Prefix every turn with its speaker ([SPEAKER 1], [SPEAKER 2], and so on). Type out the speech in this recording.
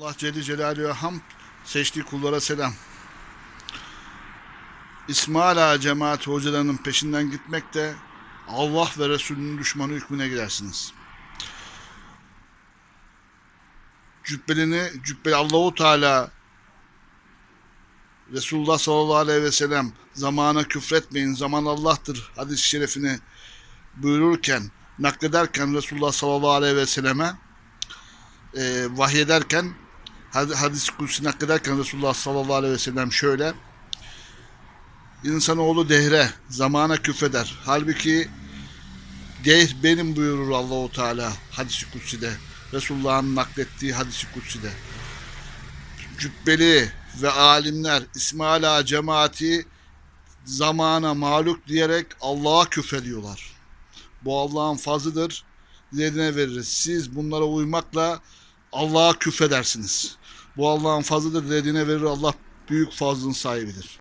[SPEAKER 1] Allah Celle Celaluhu'ya hamd, seçtiği kullara selam. İsmail Ağa cemaati hocalarının peşinden gitmek de Allah ve Resulünün düşmanı hükmüne girersiniz. Cübbelini, cübbeli Allahu Teala Resulullah sallallahu aleyhi ve sellem zamana küfretmeyin, zaman Allah'tır hadis-i şerifini buyururken, naklederken Resulullah sallallahu aleyhi ve selleme e, vahyederken had- hadis-i kutsi naklederken Resulullah sallallahu aleyhi ve sellem şöyle insanoğlu dehre, zamana küfreder. Halbuki dehr benim buyurur Allahu Teala hadis-i kutsi'de. Resulullah'ın naklettiği hadis-i kutsi'de. Cübbeli ve alimler İsmail Ağa cemaati zamana mağlup diyerek Allah'a küfrediyorlar. Bu Allah'ın fazlıdır. Dilediğine veririz. Siz bunlara uymakla Allah'a küfredersiniz. Bu Allah'ın fazlıdır. Dilediğine verir. Allah büyük fazlın sahibidir.